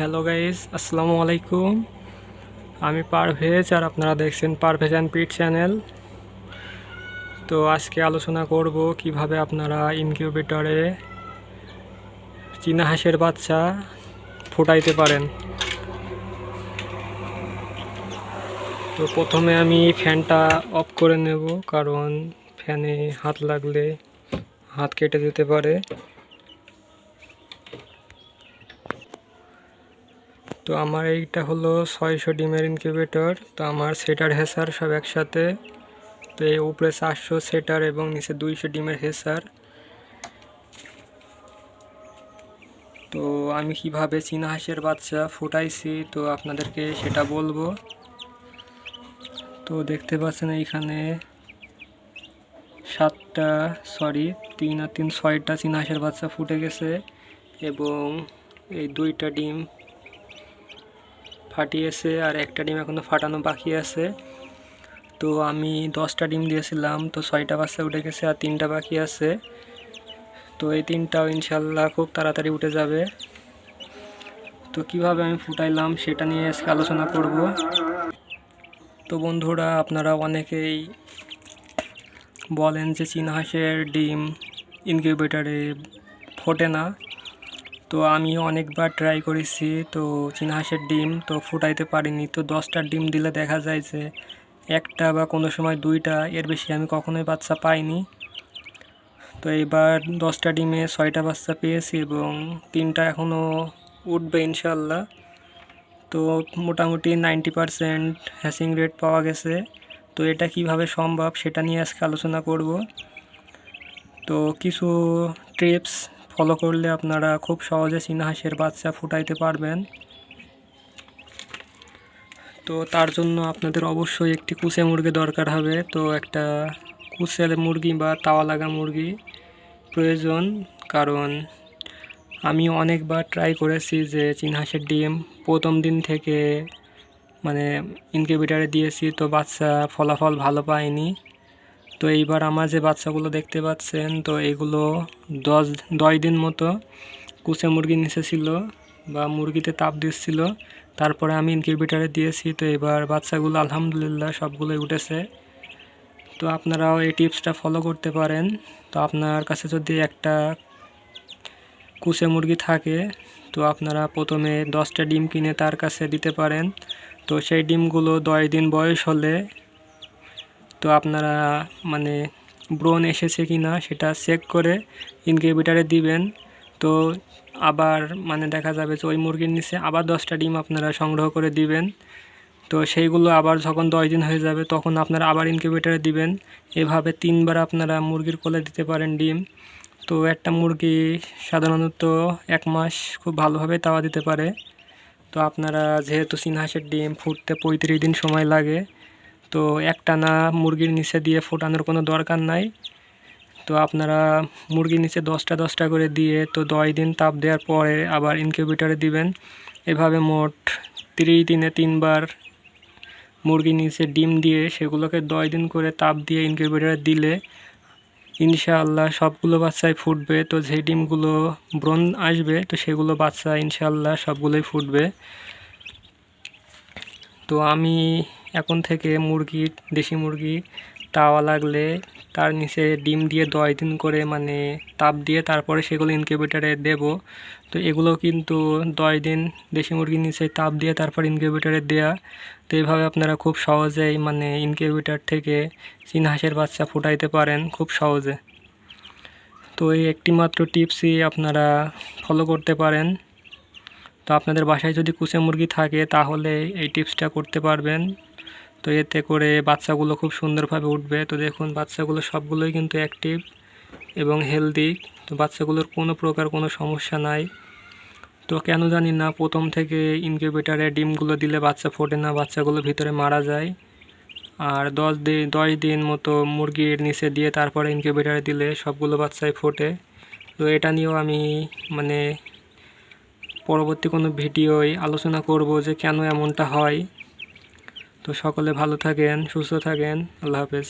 Hello guys আসসালামু আলাইকুম আমি পারভেজ আর আপনারা দেখছেন পারভেজ অ্যান্ড পিট চ্যানেল তো আজকে আলোচনা করব কীভাবে আপনারা ইনকিউবেটরে চীনা হাঁসের বাচ্চা ফুটাইতে পারেন। তো প্রথমে আমি ফ্যানটা অফ করে নেব, কারণ ফ্যানে হাত লাগলে হাত কেটে যেতে পারে। তো আমার এইটা হলো ছয়শো ডিমের ইনকিউবেটর তো আমার সেটার হেসার সব একসাথে। তো এই উপরে চারশো সেটার এবং নিচে দুইশো ডিমের হেসার। তো আমি কীভাবে চীনা হাঁসের বাচ্চা ফুটাইছি, তো আপনাদেরকে সেটা বলব। তো দেখতে পাচ্ছেন এইখানে সাতটা সরি তিন আর তিন, ছয়টা চীনা হাঁসের বাচ্চা ফুটে গেছে এবং এই দুইটা ডিম ফাটিয়েছে আর একটা ডিম এখনও ফাটানো বাকি আছে। তো আমি দশটা ডিম দিয়েছিলাম, তো ছয়টা বাচ্চা উঠে গেছে আর তিনটা বাকি আছে। তো এই তিনটাও ইনশাল্লাহ খুব তাড়াতাড়ি উঠে যাবে। তো কীভাবে আমি ফুটাইলাম সেটা নিয়ে আজকে আলোচনা করব। তো বন্ধুরা, আপনারা অনেকেই বলেন যে চীনা হাঁসের ডিম ইনকিউবেটারে ফোটে না। তো আমিও অনেকবার ট্রাই করেছি, তো চীনা হাঁসের ডিম তো ফুটাইতে পারিনি। তো দশটা ডিম দিলে দেখা যায় যে একটা বা কোনো সময় দুইটা, এর বেশি আমি কখনোই বাচ্চা পাইনি। তো এবার দশটা ডিমে ছয়টা বাচ্চা পেয়েছি এবং তিনটা এখনও উঠবে ইনশাল্লাহ তো মোটামুটি নাইনটি পারসেন্ট হ্যাসিং রেট পাওয়া গেছে। তো এটা কীভাবে সম্ভব সেটা নিয়ে আজকে আলোচনা করব। তো কিছু ট্রিপস ফলো করলে আপনারা খুব সহজে চীনা হাঁসের বাচ্চা ফুটাইতে পারবেন। তো তার জন্য আপনাদের অবশ্যই একটি কুচে মুরগি দরকার হবে। তো একটা কুচে মুরগি বা তাওয়া লাগা মুরগি প্রয়োজন, কারণ আমি অনেকবার ট্রাই করেছি যে চীনা হাঁসের ডিম প্রথম দিন থেকে মানে ইনকিউবেটারে দিয়েছি, তো বাচ্চা ফলাফল ভালো পায়নি। তো এইবার আমার যে বাচ্চাগুলো দেখতে পাচ্ছেন, তো এগুলো দশ দশ দিন মতো কুচে মুরগি নিচে ছিল বা মুরগিতে তাপ দিচ্ছিল। তারপরে আমি ইনকিউবেটারে দিয়েছি, তো এবার বাচ্চাগুলো আলহামদুলিল্লাহ সবগুলোই উঠেছে। তো আপনারাও এই টিপসটা ফলো করতে পারেন। তো আপনার কাছে যদি একটা কুচে মুরগি থাকে, তো আপনারা প্রথমে দশটা ডিম কিনে তার কাছে দিতে পারেন। তো সেই ডিমগুলো দশ দিন বয়স হলে তো আপনারা মানে ব্রণ এসেছে কি না সেটা চেক করে ইনকিউবেটারে দিবেন। তো আবার মানে দেখা যাবে যে ওই মুরগির নিচে আবার দশটা ডিম আপনারা সংগ্রহ করে দিবেন। তো সেইগুলো আবার যখন দশ দিন হয়ে যাবে তখন আপনারা আবার ইনকিউবেটারে দিবেন। এভাবে তিনবার আপনারা মুরগির কোলে দিতে পারেন ডিম। তো একটা মুরগি সাধারণত এক মাস খুব ভালোভাবে তাওয়া দিতে পারে। তো আপনারা যেহেতু চিনহাসের ডিম ফুটতে পঁয়ত্রিশ দিন সময় লাগে তো একটানা মুরগির নিচে দিয়ে ফোটানোর কোনো দরকার নাই। তো আপনারা মুরগির নিচে দশটা দশটা করে দিয়ে তো দশ দিন তাপ দেওয়ার পরে আবার ইনকিউবেটারে দিবেন। এভাবে মোট তিরিশ দিনে তিনবার মুরগির নিচে ডিম দিয়ে সেগুলোকে দশ দিন করে তাপ দিয়ে ইনকিউবেটারে দিলে ইনশাআল্লাহ সবগুলো বাচ্চাই ফুটবে। তো যে ডিমগুলো ব্রণ আসবে, তো সেগুলো বাচ্চা ইনশাআল্লাহ সবগুলোই ফুটবে। তো আমি এখন থেকে মুরগি, দেশি মুরগি, তাওয়া লাগলে তার নিচে ডিম দিয়ে দশ দিন করে মানে তাপ দিয়ে তারপরে সেগুলো ইনকিউবেটারে দেব। তো এগুলো কিন্তু দশ দিন দেশি মুরগির নিচে তাপ দিয়ে তারপর ইনকিউবেটারে দেয়া। তো এইভাবে আপনারা খুব সহজেই মানে ইনকিউবেটার থেকে চীন হাঁসের বাচ্চা ফুটাইতে পারেন খুব সহজে। তো এই একটি মাত্র টিপসই আপনারা ফলো করতে পারেন। তো আপনাদের বাসায় যদি কুচে মুরগি থাকে, তাহলে এই টিপসটা করতে পারবেন। তো এতে করে বাচ্চাগুলো খুব সুন্দরভাবে উঠবে। তো দেখুন, বাচ্চাগুলো সবগুলোই কিন্তু অ্যাক্টিভ এবং হেলদি তো বাচ্চাগুলোর কোনো প্রকার কোনো সমস্যা নাই। তো কেন জানি না, প্রথম থেকে ইনকিউবেটারে ডিমগুলো দিলে বাচ্চা ফোটে না, বাচ্চাগুলো ভিতরে মারা যায়। আর দশ দিন দশ দিন মতো মুরগির নিচে দিয়ে তারপরে ইনকিউবেটারে দিলে সবগুলো বাচ্চাই ফোটে। তো এটা নিয়েও আমি মানে পরবর্তী কোনো ভিডিওয় আলোচনা করব যে কেন এমনটা হয়। তো সকলে ভালো থাকেন, সুস্থ থাকেন। আল্লাহ হাফেজ।